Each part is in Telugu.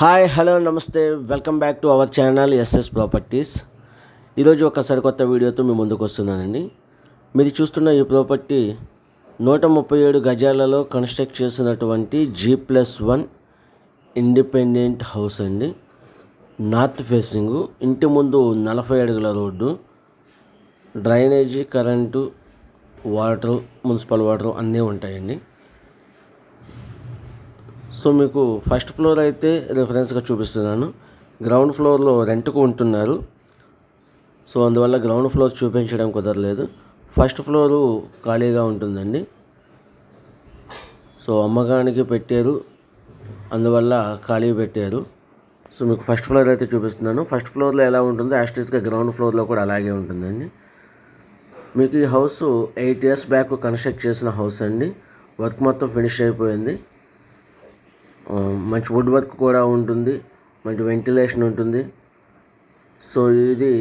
హాయ్ హలో నమస్తే. Welcome back to our channel S S properties ఈరోజు ఒక సరికొత్త వీడియోతో మీ ముందుకు వస్తున్నానండి. మీరు చూస్తున్న ఈ ప్రాపర్టీ నూట ముప్పై ఏడు గజాలలో కన్స్ట్రక్ట్ చేసినటువంటి G plus one independent house అండి. నార్త్ ఫేసింగ్ ఇంటి ముందు నలభై అడుగుల road drainage current water municipal water అన్నీ ఉంటాయండి. సో మీకు ఫస్ట్ ఫ్లోర్ అయితే రిఫరెన్స్గా చూపిస్తున్నాను. గ్రౌండ్ ఫ్లోర్లో రెంట్కు ఉంటున్నారు. సో అందువల్ల గ్రౌండ్ ఫ్లోర్ చూపించడం కుదరలేదు. ఫస్ట్ ఫ్లోరు ఖాళీగా ఉంటుందండి. సో అమ్మకానికి పెట్టారు. అందువల్ల ఖాళీ పెట్టారు. సో మీకు ఫస్ట్ ఫ్లోర్ అయితే చూపిస్తున్నాను. ఫస్ట్ ఫ్లోర్లో ఎలా ఉంటుందో యాస్టిస్గా గ్రౌండ్ ఫ్లోర్లో కూడా అలాగే ఉంటుందండి. మీకు ఈ house eight years back construct చేసిన హౌస్ అండి. వర్క్ మొత్తం ఫినిష్ అయిపోయింది. మంచి వుడ్ వర్క్ కూడా ఉంటుంది మంచి వెంటిలేషన్ ఉంటుంది. సో ఇది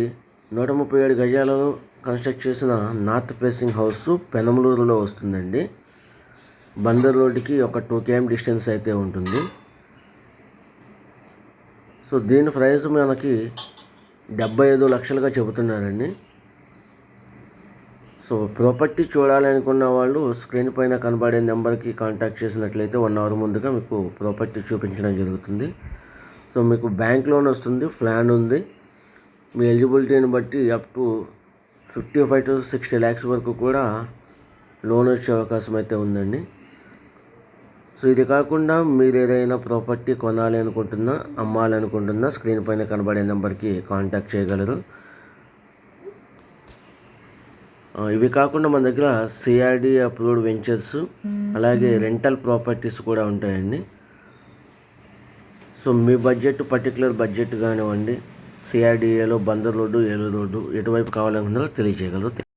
నూట ముప్పై ఏడు గజాలలో కన్స్ట్రక్ట్ చేసిన నార్త్ ఫేసింగ్ హౌస్ పెనమలూరులో వస్తుందండి. బందర్ రోడ్డుకి ఒక టూ కేఎం డిస్టెన్స్ అయితే ఉంటుంది. సో దీని ప్రైస్ మనకి డెబ్బై ఐదు లక్షలుగా చెబుతున్నారండి. సో ప్రాపర్టీ చూడాలనుకున్న వాళ్ళు స్క్రీన్ పైన కనబడే నెంబర్కి కాంటాక్ట్ చేసినట్లయితే వన్ అవర్ ముందుగా మీకు ప్రాపర్టీ చూపించడం జరుగుతుంది. సో మీకు బ్యాంక్ లోన్ వస్తుంది ప్లాన్ ఉంది. మీ ఎలిజిబిలిటీని బట్టి up to fifty five to sixty lakhs వరకు కూడా లోన్ వచ్చే అవకాశం అయితే ఉందండి. సో ఇది కాకుండా మీరు ఏదైనా ప్రాపర్టీ కొనాలి అనుకుంటున్నా అమ్మాలనుకుంటున్నా స్క్రీన్ పైన కనబడే నెంబర్కి కాంటాక్ట్ చేయగలరు. ఇవి కాకుండా మన దగ్గర సిఆర్డి అప్రూవ్డ్ వెంచర్స్ అలాగే రెంటల్ ప్రాపర్టీస్ కూడా ఉంటాయండి. సో మీ బడ్జెట్ పర్టికులర్ బడ్జెట్ కానివ్వండి సిఆర్డిఏలో బందర్ రోడ్డు ఏలూరు రోడ్డు ఎటువైపు కావాలనుకున్నారో తెలియజేయగలరు.